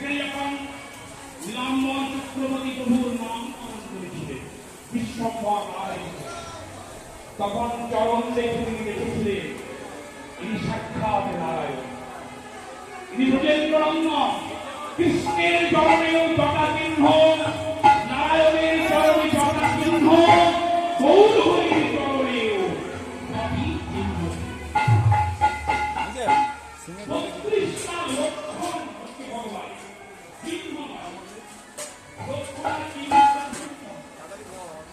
সেখানে যখন নীলাম্বর চক্রবর্তী প্রভুর নাম স্মরণ করেছিলেন বিশ্বম্বর তখন চরণ দেখে তিনি দেখেছিলেন ইনি সাক্ষাৎ নারায়ণ। ইনি রঙ্গন কৃষ্ণের চরণেও জটা চিহ্ন